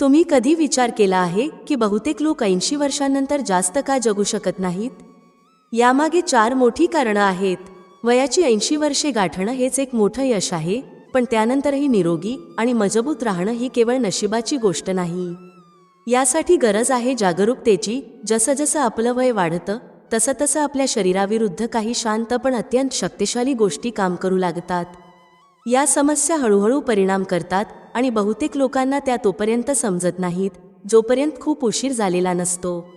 तुम्ही कधी विचार केला आहे की बहुतेक लोक ऐंशी वर्षांनंतर जास्त का जगू शकत नाहीत? यामागे चार मोठी कारणं आहेत. वयाची ऐंशी वर्षे गाठणं हेच एक मोठं यश आहे पण त्यानंतरही निरोगी आणि मजबूत राहणं ही केवळ नशिबाची गोष्ट नाही. यासाठी गरज आहे जागरूकतेची जसं जसं आपलं वय वाढतं तसं तसं आपल्या शरीराविरुद्ध काही शांत पण अत्यंत शक्तिशाली गोष्टी काम करू लागतात. या समस्या हळूहळू परिणाम करतात आणि बहुतेक लोकांना त्या तोपर्यंत समजत नाहीत जोपर्यंत खूप उशीर झालेला नसतो.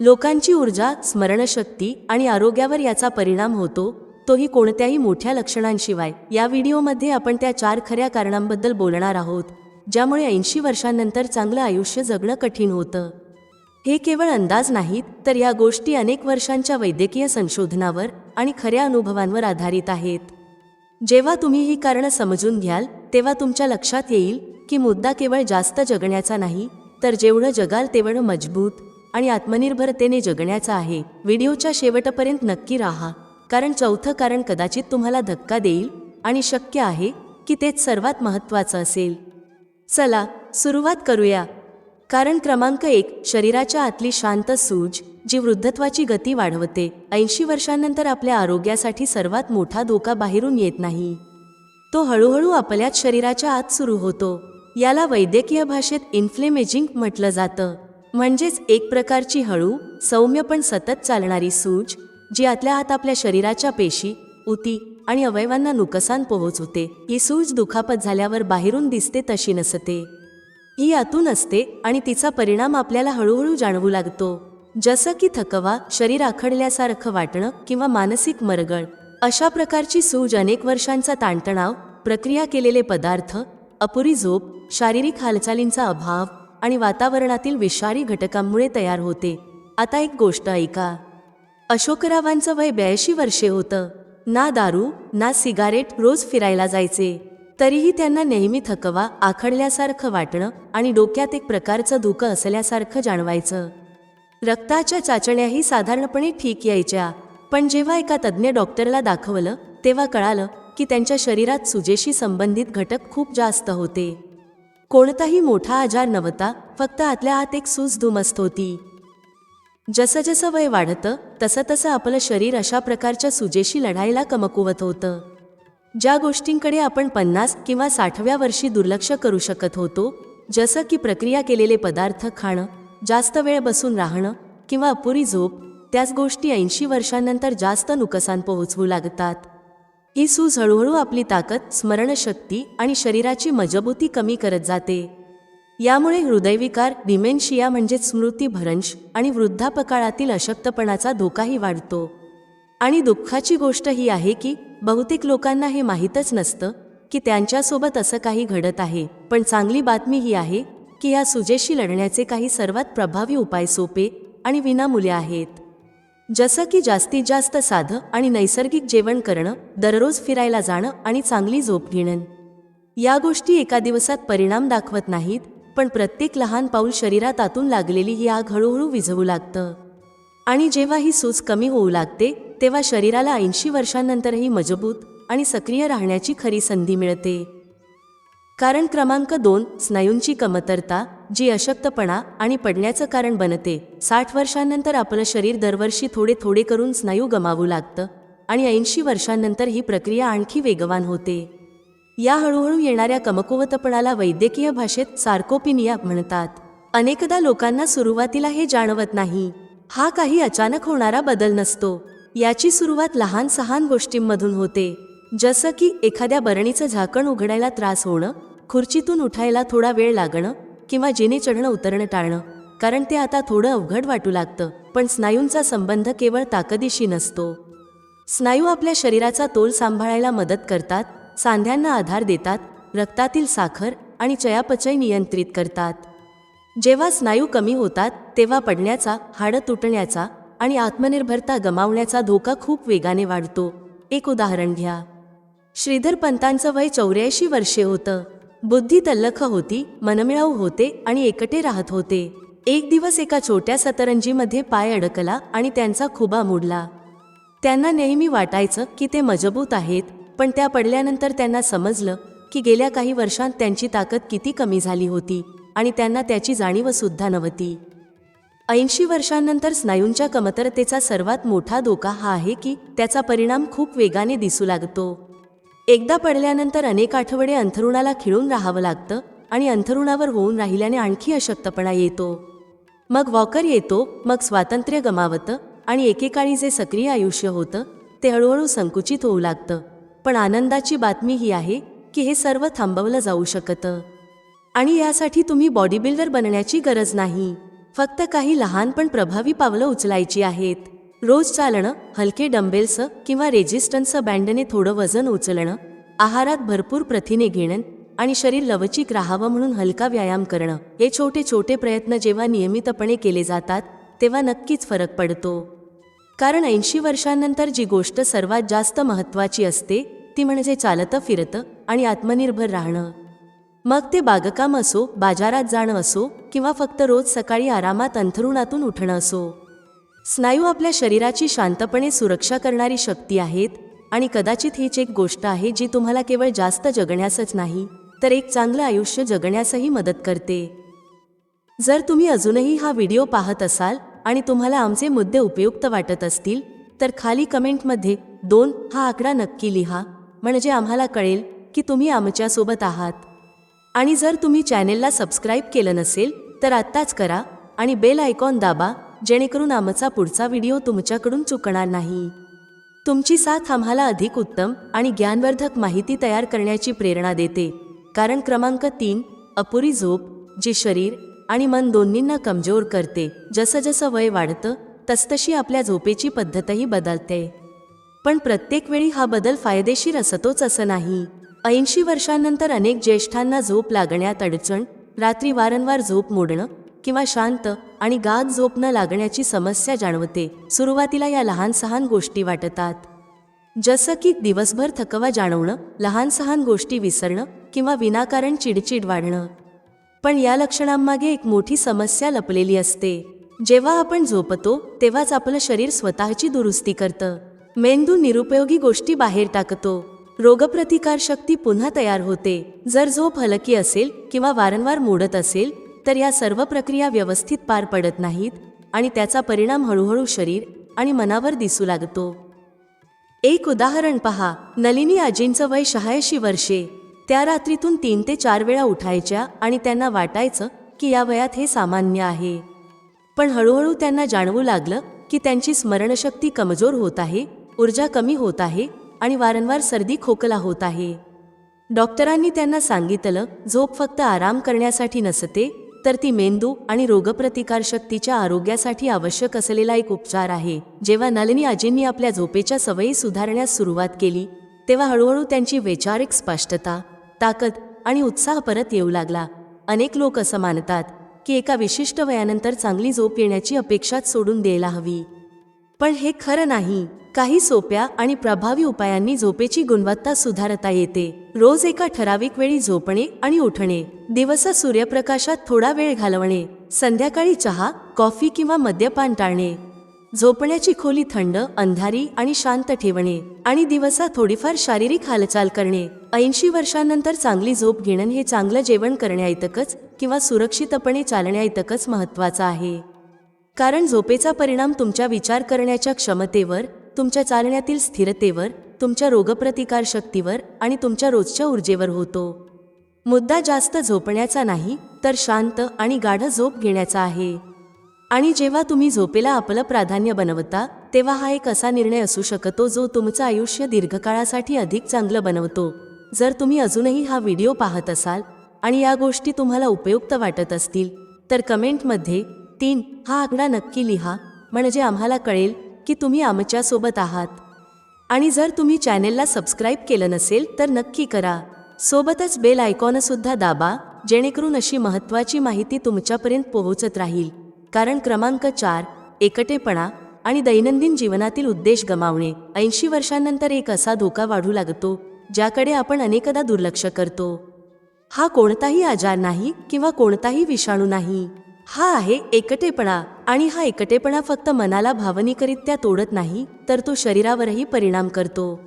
लोकांची ऊर्जा स्मरणशक्ती आणि आरोग्यावर याचा परिणाम होतो तोही कोणत्याही मोठ्या लक्षणांशिवाय. या व्हिडिओमध्ये आपण त्या चार खऱ्या कारणांबद्दल बोलणार आहोत ज्यामुळे ऐंशी वर्षांनंतर चांगलं आयुष्य जगणं कठीण होतं. हे केवळ अंदाज नाहीत तर या गोष्टी अनेक वर्षांच्या वैद्यकीय संशोधनावर आणि खऱ्या अनुभवांवर आधारित आहेत. जेव्हा तुम्ही ही कारणं समजून घ्याल तेव्हा तुमच्या लक्षात येईल की मुद्दा केवळ जास्त जगण्याचा नाही तर जेवढं जगाल तेवढं मजबूत आणि आत्मनिर्भरतेने जगण्याचा आहे. व्हिडिओच्या शेवटपर्यंत नक्की राहा कारण चौथं कारण कदाचित तुम्हाला धक्का देईल आणि शक्य आहे की तेच सर्वात महत्त्वाचं असेल. चला सुरुवात करूया. कारण क्रमांक एक शरीराच्या आतली शांत सूज जी वृद्धत्वाची गती वाढवते. ऐंशी वर्षांनंतर आपल्या आरोग्यासाठी सर्वात मोठा धोका बाहेरून येत नाही. तो हळूहळू आपल्याच शरीराच्या आत सुरू होतो. याला वैद्यकीय भाषेत इन्फ्लेमेजिंग म्हटलं जातं. म्हणजेच एक प्रकारची हळू सौम्य पण सतत चालणारी सूज जी आतल्या आत आपल्या शरीराच्या पेशी उती आणि अवयवांना नुकसान पोहोचवते. ही सूज दुखापत झाल्यावर बाहेरून दिसते तशी नसते. ही आतून असते आणि तिचा परिणाम आपल्याला हळूहळू जाणवू लागतो. जसं की थकवा शरीर आखडल्यासारखं वाटणं किंवा मानसिक मरगळ अशा प्रकारची सूज अनेक वर्षांचा ताणतणाव प्रक्रिया केलेले पदार्थ अपुरी झोप शारीरिक हालचालींचा अभाव आणि वातावरणातील विषारी घटकांमुळे तयार होते. आता एक गोष्ट ऐका. अशोकरावांचं वय ब्याऐंशी वर्षे होतं. ना दारू ना सिगारेट रोज फिरायला जायचे. तरीही त्यांना नेहमी थकवा आखडल्यासारखं वाटणं आणि डोक्यात एक प्रकारचं धुकं असल्यासारखं जाणवायचं. रक्ताच्या चाचण्याही साधारणपणे ठीक यायच्या. पण जेव्हा एका तज्ज्ञ डॉक्टरला दाखवलं तेव्हा कळालं की त्यांच्या शरीरात सुजेशी संबंधित घटक खूप जास्त होते. कोणताही मोठा आजार नव्हता फक्त आतल्या आत एक सूज धुमस्त होती. जसं जसं वय वाढतं तसं तसं आपलं शरीर अशा प्रकारच्या सुजेशी लढायला कमकुवत होतं. ज्या गोष्टींकडे आपण पन्नास किंवा साठव्या वर्षी दुर्लक्ष करू शकत होतो जसं की प्रक्रिया केलेले पदार्थ खाणं जास्त वेळ बसून राहणं किंवा अपुरी झोप त्याच गोष्टी ऐंशी वर्षांनंतर जास्त नुकसान पोहोचवू लागतात. ही सूज हळूहळू आपली ताकद स्मरणशक्ती आणि शरीराची मजबूती कमी करत जाते. यामुळे हृदयविकार डिमेन्शिया म्हणजेच स्मृतीभ्रंश आणि वृद्धापकाळातील अशक्तपणाचा धोकाही वाढतो. आणि दुःखाची गोष्ट ही आहे की बहुतेक लोकांना हे माहीतच नसतं की त्यांच्यासोबत असं काही घडत आहे. पण चांगली बातमी ही आहे की या सुजेशी लढण्याचे काही सर्वात प्रभावी उपाय सोपे आणि विनामूल्य आहेत. जसं की जास्तीत जास्त साधं आणि नैसर्गिक जेवण करणं दररोज फिरायला जाणं आणि चांगली झोप घेणं. या गोष्टी एका दिवसात परिणाम दाखवत नाहीत पण प्रत्येक लहान पाऊल शरीरात आतून लागलेली ही आग हळूहळू विझवू लागतं. आणि जेव्हा ही सूज कमी होऊ लागते तेव्हा शरीराला ऐंशी वर्षांनंतरही मजबूत आणि सक्रिय राहण्याची खरी संधी मिळते. कारण क्रमांक दोन स्नायूंची कमतरता जी अशक्तपणा आणि पडण्याचं कारण बनते. साठ वर्षांनंतर आपलं शरीर दरवर्षी थोडे थोडे करून स्नायू गमावू लागतं आणि ऐंशी वर्षांनंतर ही प्रक्रिया आणखी वेगवान होते. या हळूहळू येणाऱ्या कमकुवतपणाला वैद्यकीय भाषेत सार्कोपिनिया म्हणतात. अनेकदा लोकांना सुरुवातीला हे जाणवत नाही. हा काही अचानक होणारा बदल नसतो. याची सुरुवात लहान सहान गोष्टींमधून होते. जसं की एखाद्या बरणीचं झाकण उघडायला त्रास होणं खुर्चीतून उठायला थोडा वेळ लागणं किंवा जेणे चढणं उतरणं टाळणं कारण ते आता थोडं अवघड वाटू लागतं पण स्नायूंचा संबंध केवळ ताकदीशी नसतो. स्नायू आपल्या शरीराचा तोल सांभाळायला मदत करतात सांध्यांना आधार देतात रक्तातील साखर आणि चयापचय नियंत्रित करतात. जेव्हा स्नायू कमी होतात तेव्हा पडण्याचा हाडं तुटण्याचा आणि आत्मनिर्भरता गमावण्याचा धोका खूप वेगाने वाढतो. एक उदाहरण घ्या. श्रीधर पंतांचं वय चौऱ्याऐंशी वर्षे होतं. बुद्धी तल्लख होती मनमिळाऊ होते आणि एकटे राहत होते. एक दिवस एका छोट्या सतरंजीमध्ये पाय अडकला आणि त्यांचा खुबा मोडला. त्यांना नेहमी वाटायचं की ते मजबूत आहेत पण त्या पडल्यानंतर त्यांना समजलं की गेल्या काही वर्षांत त्यांची ताकद किती कमी झाली होती आणि त्यांना त्याची जाणीवसुद्धा नव्हती. ऐंशी वर्षांनंतर स्नायूंच्या कमतरतेचा सर्वात मोठा धोका हा आहे की त्याचा परिणाम खूप वेगाने दिसू लागतो. एकदा पडल्यानंतर अनेक आठवडे अंथरुणाला खिळून राहावं लागतं आणि अंथरुणावर होऊन राहिल्याने आणखी अशक्तपणा येतो. मग वॉकर येतो मग स्वातंत्र्य गमावतं आणि एकेकाळी जे सक्रिय आयुष्य होतं ते हळूहळू संकुचित होऊ लागतं. पण आनंदाची बातमी ही आहे की हे सर्व थांबवलं जाऊ शकतं. आणि यासाठी तुम्ही बॉडी बिल्डर बनण्याची गरज नाही. फक्त काही लहान पण प्रभावी पावलं उचलायची आहेत. रोज चालणं हलके डंबेल्स किंवा रेजिस्टन्स बँडने थोडं वजन उचलणं आहारात भरपूर प्रथिने घेणं आणि शरीर लवचिक राहावं म्हणून हलका व्यायाम करणं हे छोटे छोटे प्रयत्न जेव्हा नियमितपणे केले जातात तेव्हा नक्कीच फरक पडतो. कारण ऐंशी वर्षांनंतर जी गोष्ट सर्वात जास्त महत्त्वाची असते ती म्हणजे चालतं फिरतं आणि आत्मनिर्भर राहणं. मग ते बागकाम असो बाजारात जाणं असो किंवा फक्त रोज सकाळी आरामात अंथरुणातून उठणं असो. स्नायू आपल्या शरीराची शांतपणे सुरक्षा करणारी शक्ती आहेत आणि कदाचित हीच एक गोष्ट आहे जी तुम्हाला केवळ जास्त जगण्यासच नाही तर एक चांगलं आयुष्य जगण्यासही मदत करते. जर तुम्ही अजूनही हा व्हिडिओ पाहत असाल आणि तुम्हाला आमचे मुद्दे उपयुक्त वाटत असतील तर खाली कमेंटमध्ये दोन हा आकडा नक्की लिहा म्हणजे आम्हाला कळेल की तुम्ही आमच्यासोबत आहात. आणि जर तुम्ही चॅनेलला सबस्क्राईब केलं नसेल तर आत्ताच करा आणि बेल आयकॉन दाबा जेणेकरून आमचा पुढचा व्हिडिओ तुमच्याकडून चुकणार नाही. तुमची साथ आम्हाला अधिक उत्तम आणि ज्ञानवर्धक माहिती तयार करण्याची प्रेरणा देते. कारण क्रमांक तीन अपुरी झोप जी शरीर आणि मन दोन्हींना कमजोर करते जसं जसं वय वाढतं तसतशी आपल्या झोपेची पद्धतही बदलते. पण प्रत्येक वेळी हा बदल फायदेशीर असतोच असं नाही. ऐंशी वर्षांनंतर अनेक ज्येष्ठांना झोप लागण्यात अडचण रात्री वारंवार झोप मोडणं किंवा शांत आणि गात झोप न लागण्याची समस्या जाणवते. सुरुवातीला या लहान सहान गोष्टी वाटतात. जसं की दिवसभर थकवा जाणवणं लहान सहान गोष्टी विसरणं किंवा विनाकारण चिडचिड वाढणं. पण या लक्षणांमागे एक मोठी समस्या लपलेली असते. जेव्हा आपण झोपतो तेव्हाच आपलं शरीर स्वतःची दुरुस्ती करतं. मेंदू निरुपयोगी गोष्टी बाहेर टाकतो. रोगप्रतिकारशक्ती पुन्हा तयार होते. जर झोप हलकी असेल किंवा वारंवार मोडत असेल तर या सर्व प्रक्रिया व्यवस्थित पार पडत नाहीत आणि त्याचा परिणाम हळूहळू शरीर आणि मनावर दिसू लागतो. एक उदाहरण पहा. नलिनी आजींचं वय शहाऐंशी वर्षे. त्या रात्रीतून तीन ते चार वेळा उठायच्या आणि त्यांना वाटायचं की या वयात हे सामान्य आहे. पण हळूहळू त्यांना जाणवू लागलं की त्यांची स्मरणशक्ती कमजोर होत आहे ऊर्जा कमी होत आहे आणि वारंवार सर्दी खोकला होत आहे. डॉक्टरांनी त्यांना सांगितलं झोप फक्त आराम करण्यासाठी नसते तर ती मेंदू आणि रोगप्रतिकारशक्तीच्या आरोग्यासाठी आवश्यक असलेला एक उपचार आहे. जेव्हा नलिनी आजींनी आपल्या झोपेच्या सवयी सुधारण्यास सुरुवात केली तेव्हा हळूहळू त्यांची वैचारिक स्पष्टता ताकद आणि उत्साह परत येऊ लागला. अनेक लोक असं मानतात की एका विशिष्ट वयानंतर चांगली झोप येण्याची अपेक्षाच सोडून द्यायला हवी. पण हे खरं नाही. काही सोप्या आणि प्रभावी उपायांनी झोपेची गुणवत्ता सुधारता येते. रोज एका ठराविक वेळी झोपणे आणि उठणे. दिवस सूर्यप्रकाशात थोडा वेळ घालवणे संध्याकाळी चहा कॉफी किंवा मद्यपान टाळणे. झोपण्याची खोली थंड अंधारी आणि शांत ठेवणे आणि दिवसा थोडीफार शारीरिक हालचाल करणे. ऐंशी वर्षांनंतर चांगली झोप घेणं हे चांगलं जेवण करण्याइतकंच किंवा सुरक्षितपणे चालण्याइतकंच महत्त्वाचं आहे. कारण झोपेचा परिणाम तुमच्या विचार करण्याच्या क्षमतेवर तुमच्या चालण्यातील स्थिरतेवर तुमच्या रोगप्रतिकार शक्तीवर आणि तुमच्या रोजच्या ऊर्जेवर होतो. मुद्दा जास्त झोपण्याचा नाही तर शांत आणि गाढ झोप घेण्याचा आहे. आणि जेव्हा तुम्ही झोपेला आपलं प्राधान्य बनवता तेव्हा हा एक असा निर्णय असू शकतो जो तुमचं आयुष्य दीर्घकाळासाठी अधिक चांगलं बनवतो. जर तुम्ही अजूनही हा व्हिडिओ पाहत असाल आणि या गोष्टी तुम्हाला उपयुक्त वाटत असतील तर कमेंटमध्ये तीन हा आकडा नक्की लिहा म्हणजे आम्हाला कळेल की तुम्ही आमच्यासोबत आहात. आणि जर तुम्ही चॅनेलला सबस्क्राईब केलं नसेल तर नक्की करा. सोबतच बेल आयकॉनसुद्धा दाबा जेणेकरून अशी महत्त्वाची माहिती तुमच्यापर्यंत पोहोचत राहील. कारण क्रमांक चार एकटेपणा आणि दैनंदिन जीवनातील उद्देश गमावणे ऐंशी वर्षांनंतर एक असा धोका वाढू लागतो ज्याकडे आपण अनेकदा दुर्लक्ष करतो. हा कोणताही आजार नाही किंवा कोणताही विषाणू नाही. हा आहे एकटेपणा आणि हा एकटेपणा फक्त मनाला भावनिकरित्या तोडत नाही तर तो शरीरावरही परिणाम करतो.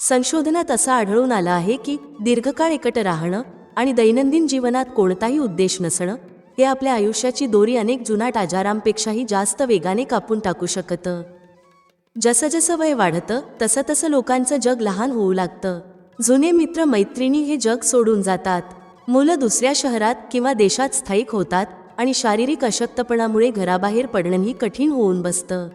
संशोधनात असं आढळून आलं आहे की दीर्घकाळ एकट राहणं आणि दैनंदिन जीवनात कोणताही उद्देश नसणं हे आपल्या आयुष्याची दोरी अनेक जुनाट आजारांपेक्षाही जास्त वेगाने कापून टाकू शकतं. जसं जसं वय वाढतं तसं तसं लोकांचं जग लहान होऊ लागतं. जुने मित्र मैत्रिणी हे जग सोडून जातात. मुलं दुसऱ्या शहरात किंवा देशात स्थायिक होतात आणि शारीरिक अशक्तपणामुळे घराबाहेर पडणंही कठीण होऊन बसतं.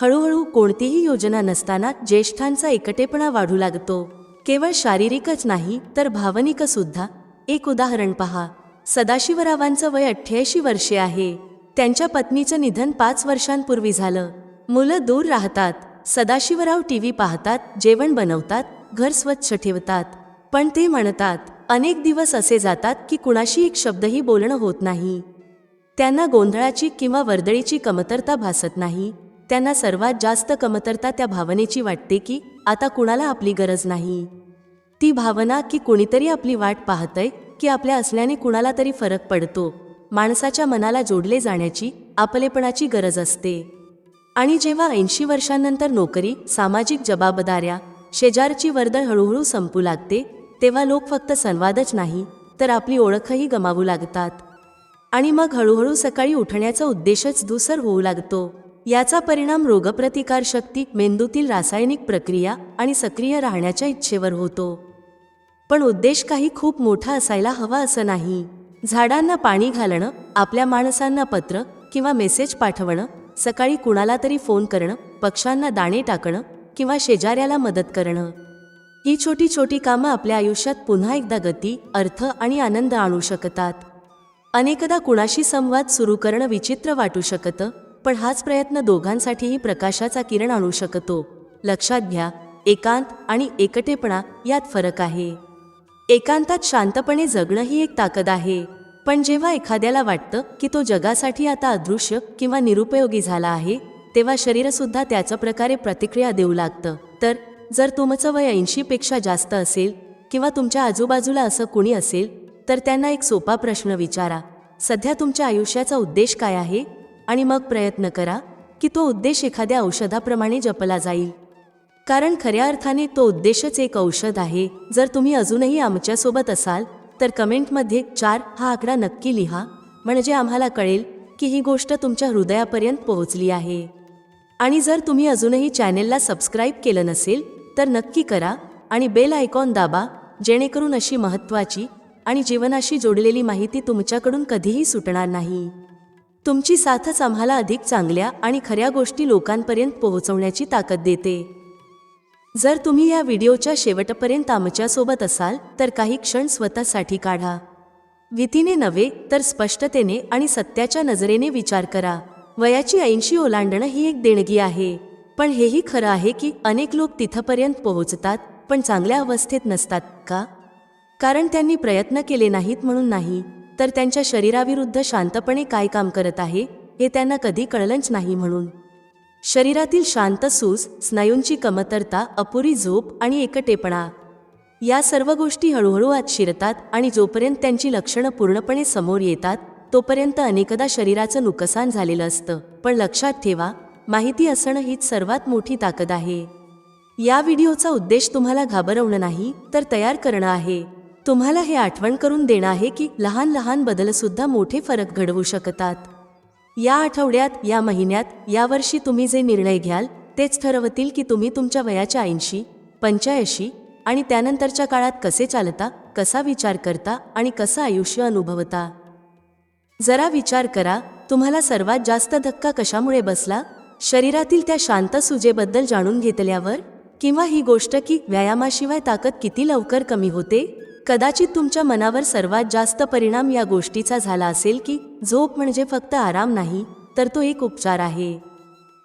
हळूहळू कोणतीही योजना नसताना ज्येष्ठांचा एकटेपणा वाढू लागतो. केवळ शारीरिकच नाही तर भावनिक सुद्धा एक उदाहरण पहा. सदाशिवरावांचं वय अठ्ठ्याऐंशी वर्षे आहे. त्यांच्या पत्नीचं निधन पाच वर्षांपूर्वी झालं. मुलं दूर राहतात. सदाशिवराव टीव्ही पाहतात जेवण बनवतात घर स्वच्छ ठेवतात. पण ते म्हणतात अनेक दिवस असे जातात की कुणाशी एक शब्दही बोलणं होत नाही. त्यांना गोंधळाची किंवा वर्दळीची कमतरता भासत नाही. त्यांना सर्वात जास्त कमतरता त्या भावनेची वाटते की आता कुणाला आपली गरज नाही? ती भावना की कोणीतरी आपली वाट पाहतंय की आपल्या असल्याने कुणाला तरी फरक पडतो. माणसाच्या मनाला जोडले जाण्याची आपलेपणाची गरज असते. आणि जेव्हा ऐंशी वर्षांनंतर नोकरी सामाजिक जबाबदाऱ्या शेजारची वर्दळ हळूहळू संपू लागते तेव्हा लोक फक्त संवादच नाही तर आपली ओळखही गमावू लागतात. आणि मग हळूहळू सकाळी उठण्याचा उद्देशच धुसर होऊ लागतो. याचा परिणाम रोगप्रतिकारशक्ती मेंदूतील रासायनिक प्रक्रिया आणि सक्रिय राहण्याच्या इच्छेवर होतो. पण उद्देश काही खूप मोठा असायला हवा असं नाही. झाडांना पाणी घालणं आपल्या माणसांना पत्र किंवा मेसेज पाठवणं सकाळी कुणाला तरी फोन करणं पक्ष्यांना दाणे टाकणं किंवा शेजाऱ्याला मदत करणं. ही छोटी छोटी कामं आपल्या आयुष्यात पुन्हा एकदा गती अर्थ आणि आनंद आणू शकतात. अनेकदा कुणाशी संवाद सुरू करणं विचित्र वाटू शकतं पण हाच प्रयत्न दोघांसाठीही प्रकाशाचा किरण आणू शकतो. लक्षात घ्या एकांत आणि एकटेपणा यात फरक आहे. एकांतात शांतपणे जगणं ही एक ताकद आहे. पण जेव्हा एखाद्याला वाटतं की तो जगासाठी आता अदृश्य किंवा निरुपयोगी झाला आहे तेव्हा शरीरसुद्धा त्याचं प्रकारे प्रतिक्रिया देऊ लागतं. तर जर तुमचं वय ऐंशीपेक्षा जास्त असेल किंवा तुमच्या आजूबाजूला असं कुणी असेल तर त्यांना एक सोपा प्रश्न विचारा. सध्या तुमच्या आयुष्याचा उद्देश काय आहे? आणि मग प्रयत्न करा की तो उद्देश एखाद्या औषधाप्रमाणे जपला जाईल. कारण खऱ्या अर्थाने तो उद्देशच एक औषध आहे. जर तुम्ही अजूनही आमच्यासोबत असाल तर कमेंटमध्ये चार हा आकडा नक्की लिहा. म्हणजे आम्हाला कळेल की ही गोष्ट तुमच्या हृदयापर्यंत पोहोचली आहे. आणि जर तुम्ही अजूनही चॅनेलला सबस्क्राईब केलं नसेल तर नक्की करा आणि बेल आयकॉन दाबा जेणेकरून अशी महत्त्वाची आणि जीवनाशी जोडलेली माहिती तुमच्याकडून कधीही सुटणार नाही. तुमची साथच आम्हाला अधिक चांगल्या आणि खऱ्या गोष्टी लोकांपर्यंत पोहोचवण्याची ताकद देते. जर तुम्ही या व्हिडिओच्या शेवटपर्यंत आमच्यासोबत असाल तर काही क्षण स्वतःसाठी काढा. भीतीने नव्हे तर स्पष्टतेने आणि सत्याच्या नजरेने विचार करा. वयाची ऐंशी ओलांडणं ही एक देणगी आहे. पण हेही खरं आहे की अनेक लोक तिथपर्यंत पोहोचतात पण चांगल्या अवस्थेत नसतात का? कारण त्यांनी प्रयत्न केले नाहीत म्हणून नाही. तर त्यांच्या शरीराविरुद्ध शांतपणे काय काम करत आहे हे त्यांना कधी कळलंच नाही म्हणून. शरीरातील शांत सूज स्नायूंची कमतरता अपुरी झोप आणि एकटेपणा. या सर्व गोष्टी हळूहळू आत शिरतात आणि जोपर्यंत त्यांची लक्षणं पूर्णपणे समोर येतात तोपर्यंत अनेकदा शरीराचं नुकसान झालेलं असतं. पण लक्षात ठेवा माहिती असणं हीच सर्वात मोठी ताकद आहे. या व्हिडिओचा उद्देश तुम्हाला घाबरवणं नाही तर तयार करणं आहे. तुम्हाला हे आठवण करून देणं आहे की लहान लहान बदलसुद्धा मोठे फरक घडवू शकतात. या आठवड्यात या महिन्यात यावर्षी तुम्ही जे निर्णय घ्याल तेच ठरवतील की तुम्ही तुमच्या वयाच्या ऐंशी पंच्याऐंशी आणि त्यानंतरच्या काळात कसे चालता कसा विचार करता आणि कसं आयुष्य अनुभवता. जरा विचार करा तुम्हाला सर्वात जास्त धक्का कशामुळे बसला? शरीरातील त्या शांत सुजेबद्दल जाणून घेतल्यावर? किंवा ही गोष्ट की व्यायामाशिवाय ताकद किती लवकर कमी होते? कदाचित तुमच्या मनावर सर्वात जास्त परिणाम या गोष्टीचा झाला असेल की झोप म्हणजे फक्त आराम नाही तर तो एक उपचार आहे.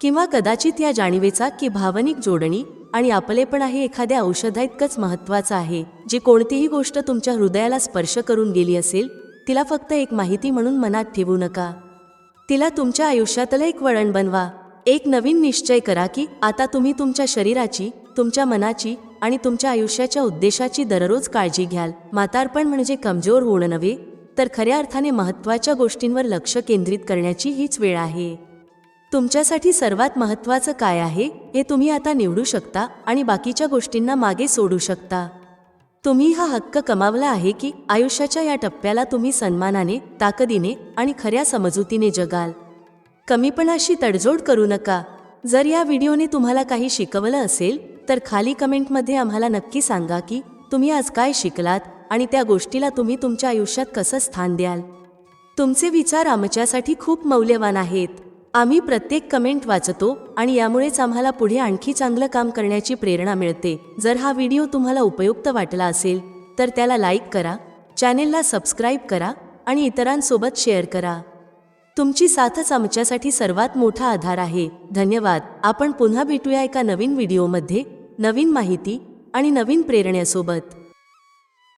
किंवा कदाचित या जाणीवेचा की भावनिक जोडणी आणि आपलेपणा हे एखाद्या औषधाइतकंच महत्त्वाचं आहे जी कोणतीही गोष्ट तुमच्या हृदयाला स्पर्श करून गेली असेल तिला फक्त एक माहिती म्हणून मनात ठेवू नका. तिला तुमच्या आयुष्यातलं एक वळण बनवा. एक नवीन निश्चय करा की आता तुम्ही तुमच्या शरीराची तुमच्या मनाची आणि तुमच्या आयुष्याच्या उद्देशाची दररोज काळजी घ्याल. म्हातारपण म्हणजे कमजोर होणं नव्हे तर खऱ्या अर्थाने महत्त्वाच्या गोष्टींवर लक्ष केंद्रित करण्याची हीच वेळ आहे. तुमच्यासाठी सर्वात महत्त्वाचं काय आहे हे तुम्ही आता निवडू शकता आणि बाकीच्या गोष्टींना मागे सोडू शकता. तुम्ही हा हक्क कमावला आहे की आयुष्याच्या या टप्प्याला तुम्ही सन्मानाने ताकदीने आणि खऱ्या समजुतीने जगाल. कमीपणाशी तडजोड करू नका. जर या व्हिडिओने तुम्हाला काही शिकवलं असेल तर खाली कमेंटमध्ये आम्हाला नक्की सांगा की तुम्ही आज काय शिकलात आणि त्या गोष्टीला तुम्ही तुमच्या आयुष्यात कसं स्थान द्याल. तुमचे विचार आमच्यासाठी खूप मौल्यवान आहेत. आम्ही प्रत्येक कमेंट वाचतो आणि यामुळेच आम्हाला पुढे आणखी चांगलं काम करण्याची प्रेरणा मिळते. जर हा व्हिडिओ तुम्हाला उपयुक्त वाटला असेल तर त्याला लाईक करा चॅनेलला सबस्क्राईब करा आणि इतरांसोबत शेअर करा. तुमची साथच आमच्यासाठी सर्वात मोठा आधार आहे. धन्यवाद. आपण पुन्हा भेटूया एका नवीन व्हिडिओमध्ये. नवीन माहिती आणि नवीन प्रेरणेसोबत.